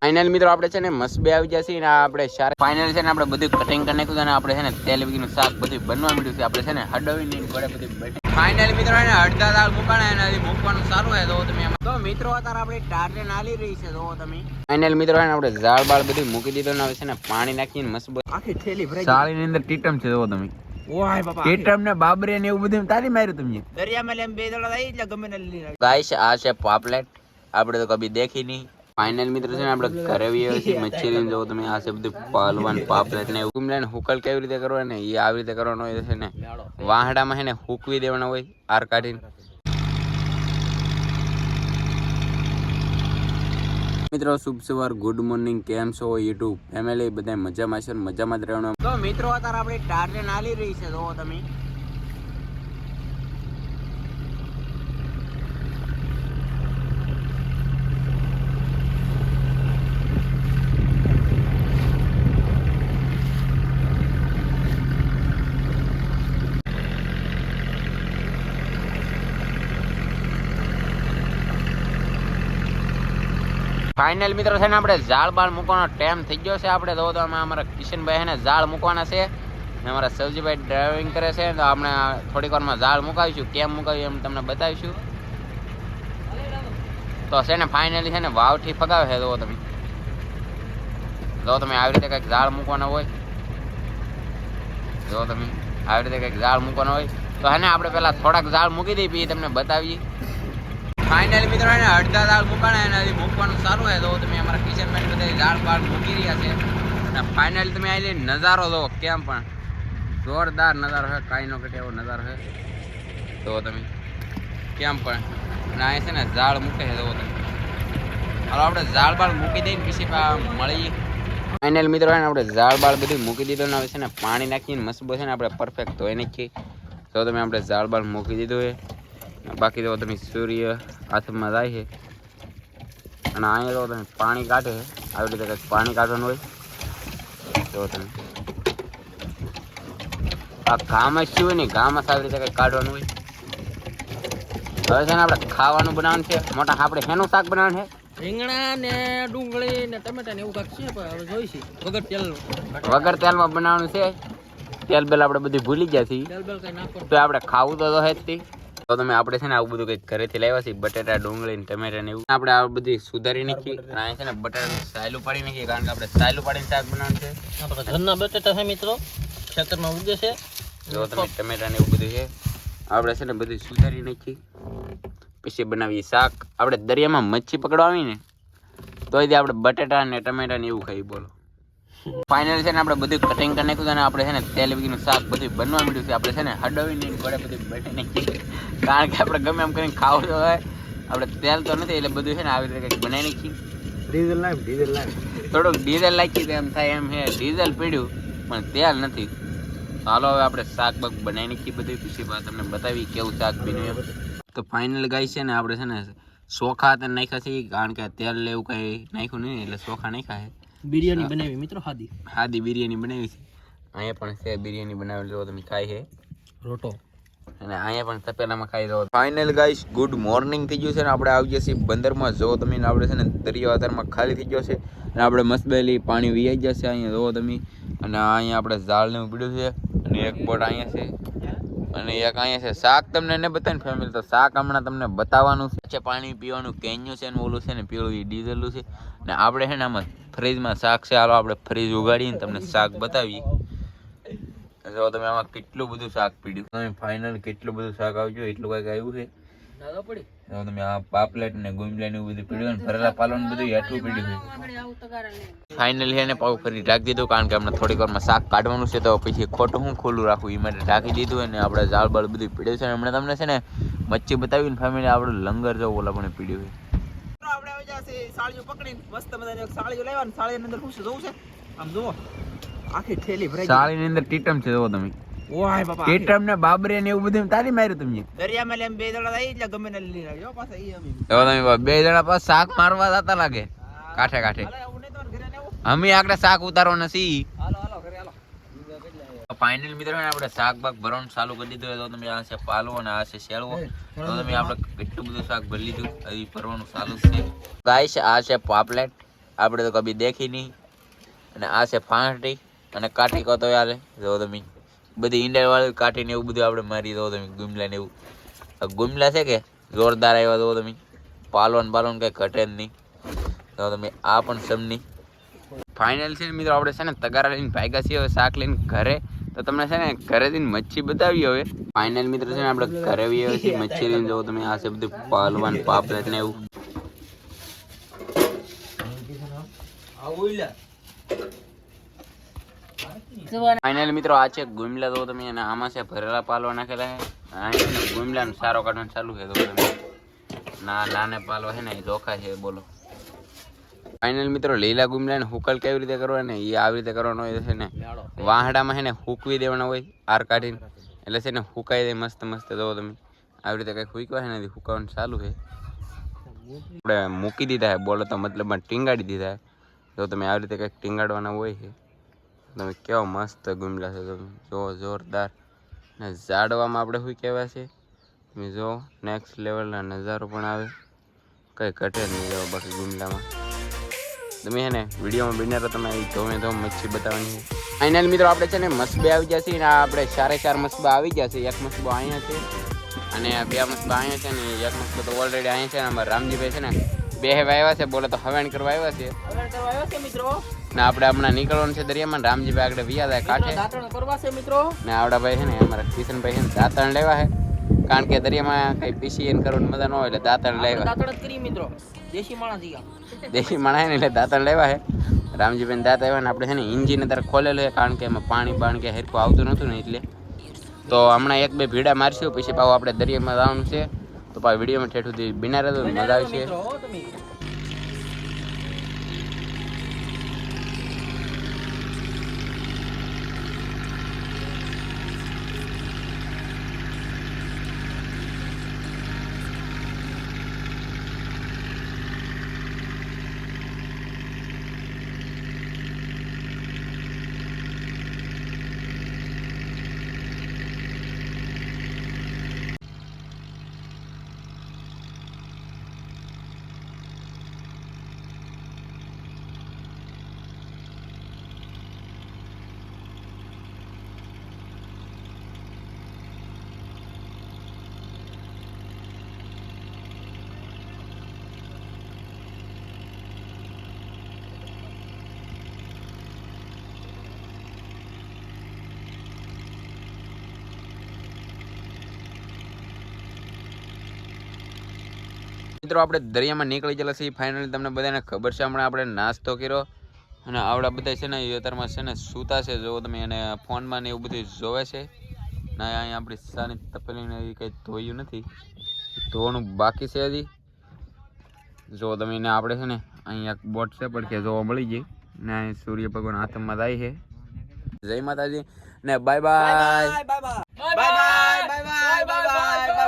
Final મિત્રો આપણે છે ને મસબે આવી જશે ને આપણે શાર ફાઇનલ છે ને આપણે બધું કટિંગ કરી નાખ્યું અને આપણે છે ને તેલ વીગીનું શાક બધું બનવા મળ્યું છે. આપણે છે ને હડવી ને ગોળે બધું ફાઇનલ મિત્રો એને અડધા દાળ મૂકવાના એનાથી મૂકવાનું સારું હોય તો તમે તો મિત્રો અત્યારે આપણે ટાર્ટન નાલી રહી છે. તો તમે. ફાઇનલ મિત્રો એને આપણે ઝાડ બાળ બધું મૂકી દીધો ને હવે છે ને પાણી નાખીને મસબો આખી થેલી ભરાઈ સાળીની અંદર ટીટમ છે જો તમે. બાબરે ને એવું બધું તારી માર્યું તમે દરિયામાં લેમ બે દડા એટલે ગમે ને ગાઈસ આ છે પાપલેટ. આપણે તો કભી દેખી નહીં. ફાઇનલ મિત્ર છે ને, આપણે ઘરે બી આવે છે મચ્છી લઈને જવો, તમે આ છે બધું પાલવાન પાપલેટ ને એવું. લઈને હુકલ કેવી રીતે કરવા ને એ આવી રીતે કરવાનો હોય છે ને, વાહડામાં છે ને હુકવી દેવાના હોય આર કાઢીને. મિત્રો, શુભ સવાર ગુડ મોર્નિંગ કેમ છો યુટ્યુબ? ફેમિલી બધા મજામાં છે મજામાં જ રહેવાનું તો મિત્રો, અત્યારે આપણે ટાર્જન આલી રહી છે જો તમે. ફાઇનલ મિત્રો છે ને આપણે ઝાડ બાળ મૂકવાનો ટાઈમ થઈ ગયો છે આપણે. તો અમારા કિશનભાઈ છે ને ઝાડ મૂકવાના છે. ને અમારા સવજીભાઈ ડ્રાઇવિંગ કરે છે. તો આપણે થોડીક વારમાં ઝાડ મુકાવીશું, કેમ મુકાવ્યું એમ તમને બતાવીશું. તો છે ને ફાઇનલી છે ને વાવઠી ફગાવે છે જો તમે. જો તમે, આવી રીતે કંઈક ઝાડ મૂકવાના હોય. જો તમે, આવી રીતે કંઈક ઝાડ મૂકવાના હોય. તો હે ને આપણે પહેલાં થોડાક ઝાડ મૂકી દઈએ, પછી તમને બતાવીએ. ફાઇનલ મિત્રો એને અડધા દાળ મૂકાણા એનાથી મૂકવાનું સારું હોય તો તમે અમારા કિચનમાં બધા દાળ બાળ મૂકી રહ્યા છે. અને ફાઇનલ તમે આવી નજારો જો કેમ પણ? જોરદાર નજારો છે, કાંઈ નો ઘટે એવો નજારો છે. તો તમે, કેમ પણ? અને અહીં છે ને, ઝાડ મૂકે છે તો તમે. હાલો, આપણે ઝાડ બાળ મૂકી દઈને પછી મળી ફાઇનલ મિત્રો એને આપણે ઝાડ બાળ બધું મૂકી દીધું ને હવે છે ને પાણી નાખીને મસબો છે ને આપણે પરફેક્ટ ધોઈ નાખીએ. તો તમે આપણે ઝાડ બાળ મૂકી દીધું છે. બાકી તો તમે સૂર્ય હાથમાં જાય છે. અને અહીંયા તો તમે પાણી કાઢે આવી રીતે કંઈક પાણી કાઢવાનું હોય. તો તમે. આ ઘામાં શું હોય ને? ઘામાં આવી રીતે કંઈક કાઢવાનું હોય. હવે છે ને આપણે ખાવાનું બનાવવાનું છે. મોટા આપણે શેનું શાક બનાવવાનું છે? રીંગણા ને ડુંગળી ને ટમેટા ને એવું કાંક છે પણ હવે જોઈશી વગર તેલ વગર તેલમાં બનાવવાનું છે. તેલ બેલ આપણે બધું ભૂલી ગયા છીએ. તો આપણે ખાવું તો તો હે જ તે. તમે આપણે છે ને આવું બધું કંઈક ઘરેથી લાવ્યા છીએ બટેટા ડુંગળી ટમેટા ને એવું. આપણે આ બધી સુધારી નાખી અને અહીંયા છે ને બટેટા સાયલું પાડી નાખીએ કારણ કે આપણે સાયલું પાડીને શાક બનાવવાનું છે. આપણા ઘરના બટેટા છે મિત્રો ખેતરમાં ઉગે છે. જો તમે ટમેટા ને એવું બધું છે આપણે છે ને બધું સુધારી નાખી. પછી બનાવીએ શાક. આપણે દરિયામાં મચ્છી પકડવા આવી ને તોય તે આપણે બટેટા ને ટમેટા ને એવું ખાઈ બોલો. ફાઇનલ છે ને આપણે બધું કટિંગ કરી નાખ્યું અને આપણે છે ને તેલ વીગીનું શાક બધું બનવા મળ્યું છે. આપણે છે ને હડવી નહીં ગોળે બધું બેઠી નાખી કારણ કે આપણે ગમે એમ કરીને ખાવું તો હોય. આપણે તેલ તો નથી એટલે બધું છે ને આવી રીતે કંઈક બનાવી નાખી ડીઝલ લાઈમ ડીઝલ લાઈમ થોડુંક ડીઝલ લાગી એમ થાય એમ હે ડીઝલ પીડ્યું પણ તેલ નથી. ચાલો હાલો હવે આપણે શાક બાક બનાવી નાખી બધું. પછી તમને બતાવી કેવું શાક બન્યું તો ફાઇનલ ગાય છે ને આપણે છે ને ચોખા તો નાખ્યા છે કારણ કે તેલ લેવું એવું કંઈ નાખ્યું નહીં એટલે ચોખા નાખ્યા છે. બિરયાની બનાવી મિત્રો હાદી. હાદી બિરયાની બનાવી છે. અહીંયા પણ છે બિરયાની બનાવેલી લો તમે ખાઈ છે. રોટો. અને અહીંયા પણ તપેલામાં ખાઈ રહ્યો ફાઇનલ ગાઈસ ગુડ મોર્નિંગ થઈ ગયું છે ને આપણે આવી જશે બંદરમાં. જો તમે આપણે છે ને દરિયા વાતારમાં ખાલી થઈ ગયો છે અને આપણે મસ્તબેલી પાણી વીઆઈ જશે અહીંયા. જો તમે અને અહીંયા આપણે ઝાડને ઉપડ્યું છે. અને એક બોટ અહીંયા છે. અને એક અહીંયા છે, શાક તમને ને બતાવીને ફેમિલી તો શાક હમણાં તમને બતાવવાનું છે. પાણી પીવાનું કેન્યું છે ને ઓલું છે ને, પીળું એ ડીઝલું છે. ને આપણે છે ને આમાં ફ્રીજમાં શાક છે, હાલો આપણે ફ્રીજ ઉગાડીને તમને શાક બતાવીએ. જો તમે આમાં કેટલું બધું શાક પીડ્યું. તમે ફાઇનલ કેટલું બધું શાક આવજો, એટલું કંઈક આવ્યું છે. પડી? તમે આ પાપલેટ ને ગુમલા ને બધું પીડ્યું ને ભરેલા પાલન બધું એટલું પીડ્યું ફાઇનલી એને પાવ ફરી રાખી દીધું કારણ કે હમણાં થોડીક વારમાં શાક કાઢવાનું છે તો પછી ખોટું હું ખુલ્લું રાખું એ માટે ઢાંકી દીધું અને આપણે ઝાડ બાળ બધું પીડ્યું છે હમણાં તમને છે ને મચ્છી બતાવી ને ફેમિલી આપણું લંગર જવું ઓલા પણ પીડ્યું છે આપણે આવી જશે સાળીઓ પકડીને મસ્ત મજાની સાળીઓ લેવાની સાળીની અંદર શું છે છે? આમ જુઓ આખી થેલી ભરાઈ સાળીની અંદર ટીટમ છે જો તમે. ઓય બાપા. ટીટમ ને બાબરે ને એવું બધું તારી માર્યું તમને. દરિયામાં લેમ બે જણા થઈ એટલે ગમે ને લીલી રાખી પાછા ઈ અમે. જો તમે બે જણા પાસ શાક મારવા જતા લાગે. કાઠે કાઠે. અમે આગળ શાક ઉતારવા નથી હાલો હાલો ઘરે હાલો. ફાઇનલ મિત્રો આપણે શાક બાક ભરવાનું ચાલુ કરી દીધું તો તમે આ છે પાલવો અને આ છે શેળવો. તો તમે આપણે કેટલું બધું શાક ભરી લીધું એ ભરવાનું ચાલુ છે. ગાઈસ આ છે પાપલેટ. આપણે તો કભી દેખી નહીં. અને આ છે ફાંટી અને કાઠી કહો તો યાર જો તમે બધી ઈંડા વાળી કાઠી ને એવું બધું આપણે મારી દો તમે, ગુમલા ને એવું. ગુમલા છે કે જોરદાર આવ્યા દો તમે. પાલવન પાલવન કઈ ઘટે જ નહીં. તો તમે આ પણ સમની ફાઇનલ છે મિત્રો, આપણે છે ને તગારા લઈને ભાગ્યા છીએ, હવે શાક લઈને ઘરે. તો તમને છે ને ઘરે જઈને મચ્છી બતાવી હવે. ફાઇનલ મિત્રો છે ને, આપણે ઘરે આવી આવ્યા મચ્છી લઈને જો તમે આ છે બધું પાલવાન પાપલેટ ને એવું. ફાઇનલ મિત્રો, આ છે ગુમલા તો તમે અને આમાં છે ભરેલા પાલવા નાખેલા છે. અહીં ગુમલાનો સારો કાઢવાનું ચાલુ છે તો તમે ના, નાને પાલવા છે ને એ ચોખા છે, બોલો. ફાઇનલ મિત્રો, લીલા ગુમલાને હુકલ કેવી રીતે કરવા ને એ આવી રીતે કરવાનો હોય છે ને વાહડામાં છે ને હુકવી દેવાના હોય, આર કાઢીને. એટલે છે ને હુકાઈ દે મસ્ત મસ્ત. જો તમે. આવી રીતે કંઈક હુકવા છે ને હુકાવાનું ચાલુ છે. આપણે મૂકી દીધા છે, બોલો તો મતલબમાં ટીંગાડી દીધા છે. જો તમે આવી રીતે કંઈક ટીંગાડવાના હોય છે. તમે કેવો મસ્ત ગુમલા છો. તમે જો જોરદાર. ને ઝાડવામાં આપણે શું કહેવાય છે? તમે જો નેક્સ્ટ લેવલના નજારો પણ આવે. કંઈ ઘટે નહીં જો બાકી ગુમલામાં. તમે છે ને, વિડીયોમાં બિનારો તમે આવી ધોમે ધોમ મચ્છી બતાવવાની છે. ફાઇનલ મિત્રો, આપણે છે ને મસબે આવી ગયા છે ને આપણે ચારે ચાર મસબા આવી ગયા છે. એક મસબો અહીંયા છે અને બે મસબા અહીંયા છે ને એક મસબો તો ઓલરેડી અહીંયા છે ને અમારા રામજીભાઈ છે ને બે હેવા આવ્યા છે, બોલે તો હવેણ કરવા આવ્યા છે. હવે કરવા આવ્યા છે મિત્રો. ને આપણે હમણાં નીકળવાનું છે દરિયામાં રામજી રામજીભાઈ આગળ વિયા થાય કાંઠે. દાંતણ કરવા છે મિત્રો. ને આવડા ભાઈ છે ને અમારા કિશનભાઈ છે ને દાંતણ લેવા છે. કારણ કે દરિયામાં કઈ પીસી એને કરવાની મજા ન હોય એટલે દાંતણ લેવા. દાંતણ જ કરી મિત્રો. દેશી માણા ને એટલે દાંતણ લેવા છે. રામજીભાઈ દાંત આવ્યા ને આપણે છે ને ઇન્જિન અત્યારે ખોલેલું છે કારણ કે એમાં પાણી પાણી કે હેરખું આવતું નહોતું ને એટલે. તો હમણાં એક બે ભીડા મારશું પછી પાછું આપણે દરિયામાં જવાનું છે. તો પાછું વિડીયોમાં ઠેઠ સુધી બિના રહેતો મજા આવશે. મિત્રો આપણે દરિયામાં નીકળી ગયેલા છીએ. ફાઇનલી તમને બધાને ખબર છે હમણાં આપણે નાસ્તો કર્યો. અને આવડા બધા છે ને અત્યારમાં છે ને સૂતા છે. જો તમે એને ફોનમાં ને એવું બધું જોવે છે. ના અહીંયા આપણી સાની તપેલીને એ કંઈ ધોયું નથી. ધોવાનું બાકી છે હજી. જો તમે એને આપણે છે ને અહીંયા બોટ છે પણ કે જોવા મળી ગઈ. ને અહીં સૂર્ય ભગવાન હાથમાં થાય છે. જય માતાજી. ને bye bye bye bye bye bye bye bye bye